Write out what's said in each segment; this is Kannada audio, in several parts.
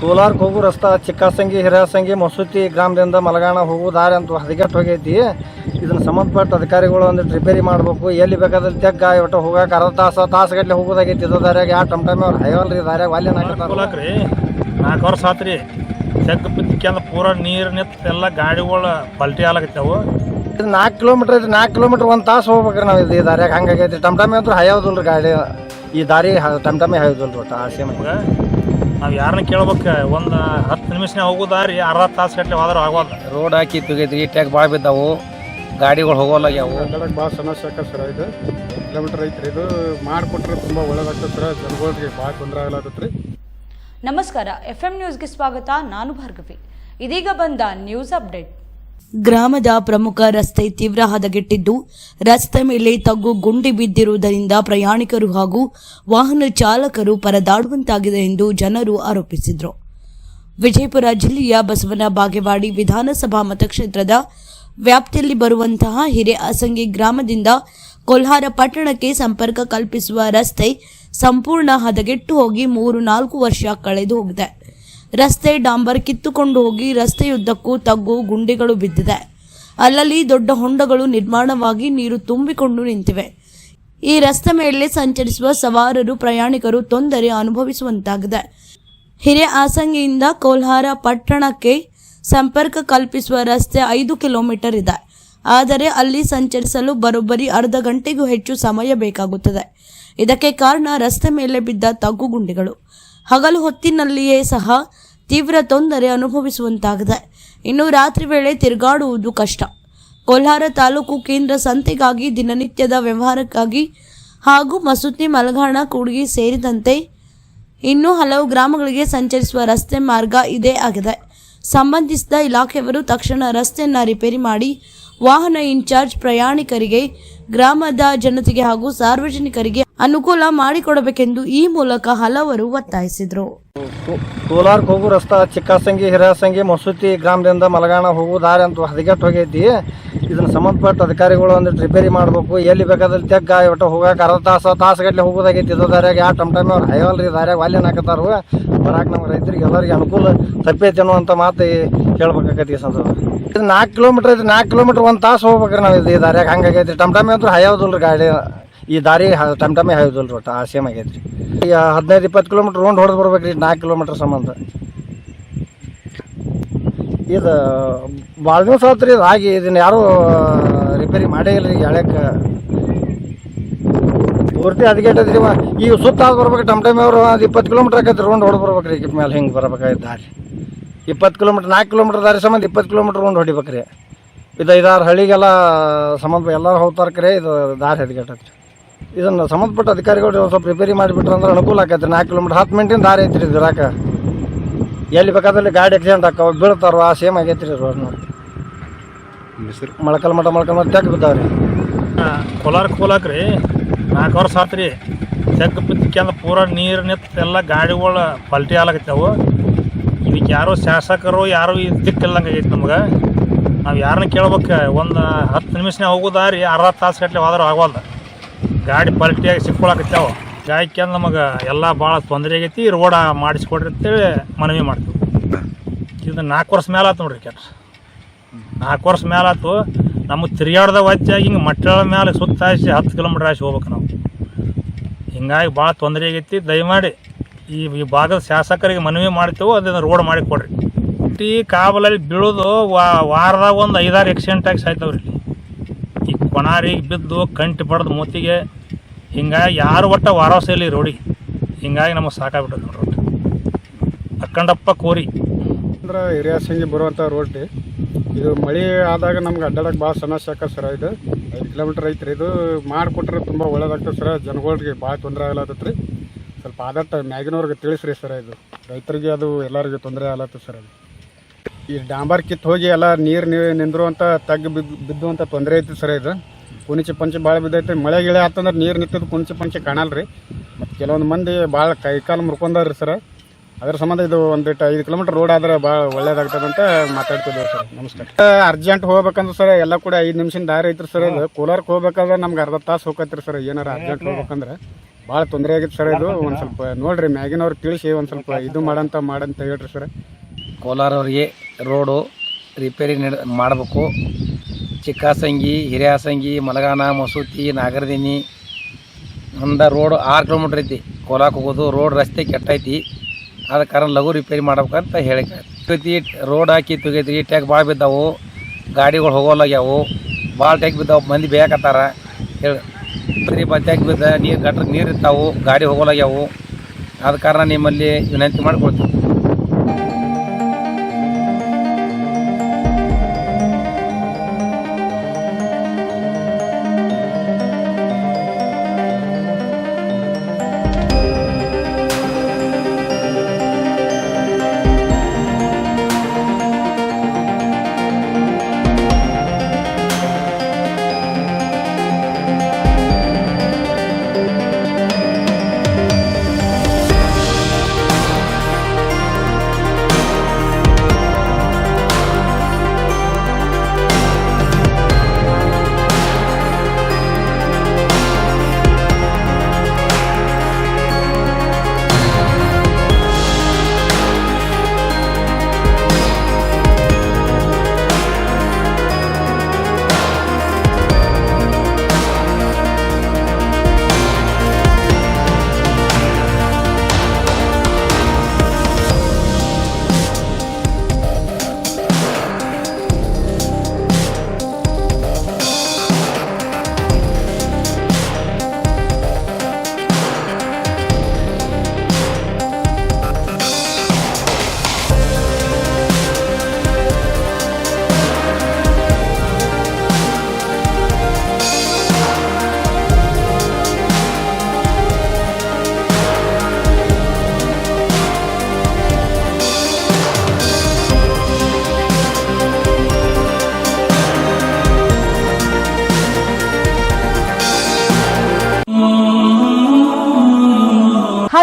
ಕೋಲಾರಕ್ಕೆ ಹೋಗೋ ರಸ್ತಾ ಚಿಕ್ಕಸಂಗಿ ಹಿರಾಸಂಗಿ ಮಸೂತಿ ಗ್ರಾಮದಿಂದ ಮಲಗಾಣ ಹೋಗೋ ದಾರಿ ಅಂತ ಹದಗೆಟ್ಟು ಹೋಗೈತಿ ಇದನ್ನ ಸಂಬಂಧಪಟ್ಟ ಅಧಿಕಾರಿಗಳು ಒಂದು ರಿಪೇರಿ ಮಾಡಬೇಕು. ಎಲ್ಲಿ ಬೇಕಾದಲ್ಲಿ ತೆಗ್ಗ ಒಟ್ಟು ಹೋಗಕ್ಕೆ ಅರ್ಧ ತಾಸು ತಾಸುಗಟ್ಟಲೆ ಹೋಗೋದಾಗೈತಿ. ಇದು ದಾರ್ಯಾಗ ಯಾವ ಟಮ್ ಟೈಮ್ ಅವ್ರು ಹೈವಲ್ರಿ ದಾರ್ಯಾಗ ಅಲ್ಲಿ ಅನುಕೂಲಕ್ರಿ ನಾಲ್ಕು ವರ್ಷ ಆತು ರೀ ತೆಗ್ ಬಿದ್ದಕ್ಕೆಂದ್ರೆ ಪೂರ ನೀರು ನಿಂತು ಎಲ್ಲ ಗಾಡಿಗಳು ಪಲ್ಟಿ ಆಲಾಕತ್ತಾವು ಇದು ನಾಲ್ಕು ಕಿಲೋಮೀಟ್ರ್ ಐತಿ ನಾಲ್ಕು ಕಿಲೋಮೀಟ್ರ್ ಒಂದು ತಾಸು ಹೋಗ್ಬೇಕ್ರಿ ನಾವು ಇದು ಈ ದಾರ್ಯಾಗ. ಹಂಗಾಗೈತಿ ಟಮ್ ಟಮ್ ಅಂತೂ ರೀ ಗಾಡಿ. ಈ ದಾರಿ ಟಮ್ ಟಮಿ ಹೈಯೋದಿಲ್ರಿ ಒಟ್ಟು ಆಸೆ ನಮ್ಗೆ ನಾವು ಯಾರನ್ನ ಕೇಳ್ಬೇಕು ಒಂದು ಹತ್ತು ನಿಮಿಷನೇ ಹೋಗೋದಾರಿ ಅರ್ಧ ತಾಸು ಗಟ್ಟಲೆ ಹೋದ್ರೆ ಆಗೋಲ್ಲ ರೋಡ್ ಹಾಕಿ ತೆಗೆದು ಟ್ಯಾಕ್ ಭಾಳ ಬಿದ್ದಾವು ಗಾಡಿಗಳು ಹೋಗೋಲ್ಲಾಗ್ಯಾವು ಕನ್ನಡಕ್ಕೆ ಭಾಳ ಸಮಸ್ಯೆ ಆಕತ್ ಸರ್ ಇದು. ಕಿಲೋಮೀಟ್ರ್ ಐತ್ರಿ ಇದು. ಮಾಡಿಕೊಟ್ರೆ ತುಂಬ ಒಳ್ಳೇದಾಗ್ತದೆ ಸರ್ ಜನಗಳಿಗೆ ಭಾಳ ತೊಂದರೆ ಆಗ್ಲತ್ತೈತ್ರಿ ನಮಸ್ಕಾರ ಎಫ್ ಎಂ ನ್ಯೂಸ್ಗೆ ಸ್ವಾಗತ ನಾನು ಭಾರ್ಗವಿ. ಇದೀಗ ಬಂದ ನ್ಯೂಸ್ ಅಪ್ಡೇಟ್. ಗ್ರಾಮದ ಪ್ರಮುಖ ರಸ್ತೆ ತೀವ್ರ ಹದಗೆಟ್ಟಿದ್ದು, ರಸ್ತೆ ಮೇಲೆ ತಗ್ಗು ಗುಂಡಿ ಬಿದ್ದಿರುವುದರಿಂದ ಪ್ರಯಾಣಿಕರು ಹಾಗೂ ವಾಹನ ಚಾಲಕರು ಪರದಾಡುವಂತಾಗಿದೆ ಎಂದು ಜನರು ಆರೋಪಿಸಿದರು. ವಿಜಯಪುರ ಜಿಲ್ಲೆಯ ಬಸವನ ಬಾಗೇವಾಡಿ ವಿಧಾನಸಭಾ ಮತಕ್ಷೇತ್ರದ ವ್ಯಾಪ್ತಿಯಲ್ಲಿ ಬರುವಂತಹ ಹಿರೇಅಸಂಗಿ ಗ್ರಾಮದಿಂದ ಕೊಲ್ಹಾರ ಪಟ್ಟಣಕ್ಕೆ ಸಂಪರ್ಕ ಕಲ್ಪಿಸುವ ರಸ್ತೆ ಸಂಪೂರ್ಣ ಹದಗೆಟ್ಟು ಹೋಗಿ ಮೂರು ನಾಲ್ಕು ವರ್ಷ ಕಳೆದು ಹೋಗಿದೆ. ರಸ್ತೆ ಡಾಂಬರ್ ಕಿತ್ತುಕೊಂಡು ಹೋಗಿ ರಸ್ತೆಯುದ್ದಕ್ಕೂ ತಗ್ಗು ಗುಂಡಿಗಳು ಬಿದ್ದಿದೆ. ಅಲ್ಲಲ್ಲಿ ದೊಡ್ಡ ಹೊಂಡಗಳು ನಿರ್ಮಾಣವಾಗಿ ನೀರು ತುಂಬಿಕೊಂಡು ನಿಂತಿವೆ. ಈ ರಸ್ತೆ ಮೇಲೆ ಸಂಚರಿಸುವ ಸವಾರರು, ಪ್ರಯಾಣಿಕರು ತೊಂದರೆ ಅನುಭವಿಸುವಂತಾಗಿದೆ. ಹಿರಿಯ ಆಸಂಗಿಯಿಂದ ಕೋಲ್ಹಾರ ಪಟ್ಟಣಕ್ಕೆ ಸಂಪರ್ಕ ಕಲ್ಪಿಸುವ ರಸ್ತೆ ಐದು ಕಿಲೋಮೀಟರ್ ಇದೆ. ಆದರೆ ಅಲ್ಲಿ ಸಂಚರಿಸಲು ಬರೋಬ್ಬರಿ ಅರ್ಧ ಗಂಟೆಗೂ ಹೆಚ್ಚು ಸಮಯ ಬೇಕಾಗುತ್ತದೆ. ಇದಕ್ಕೆ ಕಾರಣ ರಸ್ತೆ ಮೇಲೆ ಬಿದ್ದ ತಗ್ಗು ಗುಂಡಿಗಳು. ಹಗಲು ಹೊತ್ತಿನಲ್ಲಿಯೇ ಸಹ ತೀವ್ರ ತೊಂದರೆ ಅನುಭವಿಸುವಂತಾಗಿದೆ. ಇನ್ನು ರಾತ್ರಿ ವೇಳೆ ತಿರುಗಾಡುವುದು ಕಷ್ಟ. ಕೋಲಾರ ತಾಲೂಕು ಕೇಂದ್ರ ಸಂತೆಗಾಗಿ ದಿನನಿತ್ಯದ ವ್ಯವಹಾರಕ್ಕಾಗಿ ಹಾಗೂ ಮಸೂತಿ, ಮಲಘಾಣ, ಕೂಡ್ಗಿ ಸೇರಿದಂತೆ ಇನ್ನೂ ಹಲವು ಗ್ರಾಮಗಳಿಗೆ ಸಂಚರಿಸುವ ರಸ್ತೆ ಮಾರ್ಗ ಇದೇ ಆಗಿದೆ. ಸಂಬಂಧಿಸಿದ ಇಲಾಖೆಯವರು ತಕ್ಷಣ ರಸ್ತೆಯನ್ನು ರಿಪೇರಿ ಮಾಡಿ ವಾಹನ ಇನ್ಚಾರ್ಜ್ ಪ್ರಯಾಣಿಕರಿಗೆ, ಗ್ರಾಮದ ಜನತೆಗೆ ಹಾಗೂ ಸಾರ್ವಜನಿಕರಿಗೆ ಅನುಕೂಲ ಮಾಡಿಕೊಡಬೇಕೆಂದು ಈ ಮೂಲಕ ಹಲವರು ಒತ್ತಾಯಿಸಿದರು. ಕೋಲಾರಕ್ಕೆ ಹೋಗು ರಸ್ತಾ, ಚಿಕ್ಕಸಂಗಿ, ಹಿರಾಸಂಗಿ, ಮಸೂತಿ ಗ್ರಾಮದಿಂದ ಮಲಗಾಣ ಹೋಗು ದಾರಿ ಅಂತ ಹದಗೆಟ್ಟು ಹೋಗೈತಿ. ಇದನ್ನ ಸಂಬಂಧಪಟ್ಟ ಅಧಿಕಾರಿಗಳು ಒಂದು ರಿಪೇರಿ ಮಾಡಬೇಕು. ಎಲ್ಲಿ ಬೇಕಾದಲ್ಲಿ ತೆಗ್ಗ ಒಟ್ಟು ಹೋಗಕ್ಕೆ ಅರ್ಧ ತಾಸು ತಾಸುಗಟ್ಟಲೆ ಹೋಗೋದಾಗೈತಿ ಇದು ದಾರ್ಯಾಗ. ಯಾವ ಟಮ್ ಟೈಮ್ ಅವ್ರು ಹೈವಲ್ರಿ, ದಾರ್ಯಾಗ ವಾಲ್ಯನ್ ಹಾಕತ್ತಾರು ಬರಾಕ್ ನಮ್ಮ ರೈತರಿಗೆ ಎಲ್ಲರಿಗೆ ಅನುಕೂಲ ತಪ್ಪೈತಿ ಅನ್ನುವಂಥ ಮಾತು ಹೇಳ್ಬೇಕಾಗೈತಿ ಈ ಇದು ನಾಲ್ಕು ಕಿಲೋಮೀಟ್ರ್ ಐತಿ ನಾಲ್ಕು ಕಿಲೋಮೀಟ್ರ್ ಒಂದು ತಾಸು ಹೋಗ್ಬೇಕ್ರಿ ನಾವು ಇದು ದಾರ್ಯಾಗ. ಹಂಗಾಗೈತಿ. ಟಮ್ ಟಮಿ ಅಂತೂ ಹೈಯೋದಿಲ್ರಿ ಗಾಡಿ. ಈ ದಾರಿ ಟಮ್ ಟಮಿ ಹೈಯೋದಿಲ್ರಿ ಒಟ್ಟು, ಆ ಸೇಮ್ ಆಗೈತಿ ಈಗ ಹದಿನೈದು, ಇಪ್ಪತ್ತು ಕಿಲೋಮೀಟ್ರ್ ರೌಂಡ್ ಹೊಡೆದು ಬರ್ಬೇಕು ರೀ ನಾಲ್ಕು ಕಿಲೋಮೀಟ್ರ್ ಸಂಬಂಧ. ಇದು ಭಾಳ ದಿವಸ ಆಯ್ತು ರೀ ಆಗಿ ಇದನ್ನ ಯಾರೂ ರಿಪೇರಿ ಮಾಡೇ ಇಲ್ಲ ರೀ ಎಳ್ಯಾಕ ಪೂರ್ತಿ ಇವ. ಈಗ ಸುತ್ತ ಆಗಿ ಬರ್ಬೇಕು ಟಮ್ ಟೈಮ್ ಅವರು ಅದು ಇಪ್ಪತ್ತು ಕಿಲೋಮೀಟ್ರ್ ಆಕೈತಿ ರೌಂಡ್ ಹೊಡೆದು ಬರ್ಬೇಕು ರೀ ಮೇಲೆ ಹಿಂಗೆ ಬರ್ಬೇಕಾಗಿತ್ತು ದಾರಿ. ಇಪ್ಪತ್ತು ಕಿಲೋಮೀಟ್ರ್ ನಾಲ್ಕು ಕಿಲೋಮೀಟ್ರ್ ದಾರಿ ಸಂಬಂಧ ಇಪ್ಪತ್ತು ಕಿಲೋಮೀಟ್ರ್ ರೌಂಡ್ ಹೊಡಿಬೇಕ್ರಿ. ಇದು ಐದಾರು ಹಳ್ಳಿಗೆಲ್ಲ ಸಂಬಂಧ ಎಲ್ಲರೂ ಹೋಗ್ತಾರ್ಕ್ರಿ ಇದು ದಾರಿ ಹದಗೆಟ್ಟೈತ್ರಿ ಇದನ್ನು ಸಂಬಂಧಪಟ್ಟ ಅಧಿಕಾರಿಗಳು ಒಂದ್ ಸ್ವಲ್ಪ ರಿಪೇರಿ ಮಾಡಿಬಿಟ್ರೆ ಅಂದ್ರೆ ಅನುಕೂಲ ಆಕೈತ್ರಿ. ನಾಲ್ಕು ಕಿಲೋಮೀಟ್ರ್ ಹತ್ತು ಮಿನಿಟಿನ ದಾರಿ ಐತ್ರಿ ಇದು ಎಲ್ಲಿ ಬೇಕಾದಲ್ಲಿ ಗಾಡಿ ಆಕ್ಸಿಡೆಂಟ್ ಆಕಾವ ಬೀಳ್ತಾರೋ ಆ ಸೇಮ್ ಆಗೈತ್ರಿ ರೋಡ್ ನೋಡಿ ಮೊಳಕಲ್ ಮಠ ಮೊಳಕಲ್ ಮಠ ತೆಗ್ ಬಿದ್ದಾವ್ರಿ. ಕೂಲಕ ರೀ. ನಾಲ್ಕು ವರ್ಷ ಆತು ರೀ ತೆಗ್ ಬಿದ್ದಕ್ಕೆಂದ್ರೆ ಪೂರ ನೀರು ನಿಂತು ಎಲ್ಲ ಗಾಡಿಗಳು ಪಲ್ಟಿ ಆಲಾಕತ್ತಾವು ಇದಕ್ಕೆ ಯಾರೋ ಶಾಸಕರು ಯಾರು ಇದು ದಿಕ್ಕಿಲ್ಲಂಗೆ ಆಗೈತಿ ನಮ್ಗೆ. ನಾವು ಯಾರನ್ನ ಕೇಳ್ಬೇಕು ಒಂದು ಹತ್ತು ನಿಮಿಷನೇ ಹೋಗೋದಾರಿ ಅರ್ಧ ತಾಸು ಗಟ್ಟಲೆ ಹೋದ್ರೆ ಆಗೋಲ್ಲ ಗಾಡಿ ಪಲ್ಟಿಯಾಗಿ ಸಿಕ್ಕೊಳಕತ್ತಾವ. ಗಾಯಕ್ಕೆ ನಮಗೆ ಎಲ್ಲ ಭಾಳ ತೊಂದರೆ ಆಗೈತಿ ರೋಡ ಮಾಡಿಸ್ಕೊಡ್ರಿ ಅಂತೇಳಿ ಮನವಿ ಮಾಡ್ತೀವಿ. ಇದು ನಾಲ್ಕು ವರ್ಷ ಮೇಲೆ ಆಯ್ತು ನೋಡ್ರಿ ಕೆಲಸ. ನಾಲ್ಕು ವರ್ಷ ಮೇಲೆ ಆಯ್ತು ನಮಗೆ ತಿರುಗಾಡ್ದ ವಚ್ಚಾಗಿ ಹಿಂಗೆ ಮಟ್ಟಳ ಮೇಲೆ ಸುತ್ತಾಯಿಸಿ ಹತ್ತು ಕಿಲೋಮೀಟ್ರ್ ಆಯ್ಸಿ ಹೋಗ್ಬೇಕು ನಾವು. ಹಿಂಗಾಗಿ ಭಾಳ ತೊಂದರೆ ಆಗೈತಿ. ದಯಮಾಡಿ ಈ ಈ ಭಾಗದ ಶಾಸಕರಿಗೆ ಮನವಿ ಮಾಡ್ತೇವೆ ಅದನ್ನು ರೋಡ್ ಮಾಡಿ ಕೊಡ್ರಿ ಟೀ ಕಾಬಲಲ್ಲಿ ಬೀಳೋದು ವಾರದಾಗ ಒಂದು ಐದಾರು ಆಕ್ಸಿಡೆಂಟ್ ಆಗಿ ಸಾಯ್ತಾವ್ರಿ ಕೊಣಾರಿಗೆ ಬಿದ್ದು ಕಂಟಿ ಪಡೆದು ಮೂತಿಗೆ, ಹಿಂಗಾಗಿ ಯಾರು ಒಟ್ಟ ಈ ರೋಡಿಗೆ ಹಿಂಗಾಗಿ ನಮಗೆ ಸಾಕಾಗ್ಬಿಟ್ಟದ ನೋಡ್ರಿ ಒಟ್ಟು ಅಕ್ಕಂಡಪ್ಪ ಕೋರಿ. ಅಂದ್ರೆ ಹಿರಿಯ ಸಂಜೆ ಬರುವಂಥ ರೋಡ್ ಇದು ಮಳೆ ಆದಾಗ ನಮ್ಗೆ ಅಡ್ಡಾಡಕ್ಕೆ ಭಾಳ ಸಮಸ್ಯೆ ಆಕ ಸರ ಇದು. ಐದು ಕಿಲೋಮೀಟ್ರ್ ಐತ್ರಿ ಇದು. ಮಾಡಿಕೊಟ್ರೆ ತುಂಬ ಒಳ್ಳೇದಾಗ್ತದೆ ಸರ. ಜನಗಳಿಗೆ ಭಾಳ ತೊಂದರೆ ಆಗ್ಲತ್ತೈತೆ ರೀ ಸ್ವಲ್ಪ ಆದಷ್ಟು ಮ್ಯಾಗಿನವ್ರಿಗೆ ತಿಳಿಸ್ರಿ ಸರ ಇದು. ರೈತರಿಗೆ ಅದು ಎಲ್ಲರಿಗೂ ತೊಂದರೆ ಆಗ್ಲತ್ತದ ಸರ್ ಅದು. ಈ ಡಾಂಬರ್ ಕಿತ್ತು ಹೋಗಿ ಎಲ್ಲ ನೀರು ನೀರು ನಿಂದಿರುವಂಥ ತಗ್ಗು ಬಿದ್ದು ಬಿದ್ದುವಂಥ ತೊಂದರೆ ಐತಿ ಸರ್ ಇದು. ಕುಣಿಚಿ ಪಂಚೆ ಭಾಳ ಬಿದ್ದೈತೆ ಮಳೆ ಗಿಳೆ ಆತಂದ್ರೆ ನೀರು ನಿಂತಿದ್ದು ಕುಣಿಚಿ ಪಂಚೆ ಕಾಣಲ್ಲ ರೀ ಮತ್ತು ಕೆಲವೊಂದು ಮಂದಿ ಭಾಳ ಕೈಕಾಲು ಮುರ್ಕೊಂಡಾರ್ರಿ ಸರ್. ಅದ್ರ ಸಂಬಂಧ ಇದು ಒಂದಿಟ್ಟು ಐದು ಕಿಲೋಮೀಟ್ರ್ ರೋಡ್ ಆದ್ರೆ ಭಾಳ ಅಂತ ಮಾತಾಡ್ತಿದ್ದೇವೆ ಸರ್. ನಮಸ್ಕಾರ. ಅರ್ಜೆಂಟ್ ಹೋಗ್ಬೇಕಂದ್ರೆ ಸರ್, ಎಲ್ಲ ಕೂಡ ಐದು ನಿಮಿಷದ ದಾರಿ ಐತ್ರಿ ಸರ್ ಇದು. ಕೋಲಾರಕ್ಕೆ ಹೋಗ್ಬೇಕಾದ್ರೆ ನಮ್ಗೆ ಅರ್ಧ ತಾಸು ಹೋಗತ್ರಿ ಸರ್. ಏನಾರು ಅರ್ಜೆಂಟ್ ಹೋಗ್ಬೇಕಂದ್ರೆ. ಭಾಳ ತೊಂದರೆ ಆಗಿತ್ತು ಸರ್ ಇದು. ಒಂದು ಸ್ವಲ್ಪ ನೋಡಿರಿ, ಮ್ಯಾಗಿನವ್ರು ತಿಳಿಸಿ ಒಂದು ಸ್ವಲ್ಪ ಇದು ಮಾಡಂತ ಮಾಡಂತ ಹೇಳ್ರಿ ಸರ್. ಕೋಲಾರವರಿಗೆ ರೋಡು ರಿಪೇರಿ ನಡೆ ಮಾಡಬೇಕು. ಚಿಕ್ಕಾಸಂಗಿ, ಹಿರಿಯಾಸಂಗಿ ಮಲಗಾನ ಮಸೂತಿ, ನಾಗರದಿನಿ ಒಂದು ರೋಡ್ ಆರು ಕಿಲೋಮೀಟ್ರ್ ಐತಿ. ಕೋಲಾಕ್ ಹೋಗೋದು ರೋಡ್ ರಸ್ತೆ ಕೆಟ್ಟೈತಿ. ಆದ ಕಾರಣ ಲಘು ರಿಪೇರಿ ಮಾಡ್ಬೇಕಂತ ಹೇಳಿ ರೋಡ್ ಹಾಕಿ ತೆಗೈತಿ ಟ್ಯಾಕ್ ಭಾಳ ಬಿದ್ದಾವು. ಗಾಡಿಗಳು ಹೋಗೋಲ್ಲಾಗ್ಯಾವು ಭಾಳ ಟ್ಯಾಕ್ ಬಿದ್ದಾವು. ಮಂದಿ ಬೇಕತ್ತಾರ ಹೇಳಿ ಬರೀ ಟ್ಯಾಕ್ ಬಿದ್ದ ನೀರು ಗಟ್ರ ನೀರು ಇರ್ತಾವು. ಗಾಡಿ ಹೋಗೋಲಾಗ್ಯಾವು. ಆದ ಕಾರಣ ನಿಮ್ಮಲ್ಲಿ ವಿನಂತಿ ಮಾಡ್ಕೊಳ್ತೀವಿ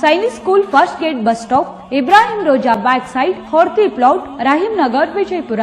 Sainik school first gate bus stop Ibrahim Roza back side Horti plot Rahim Nagar Vijayapura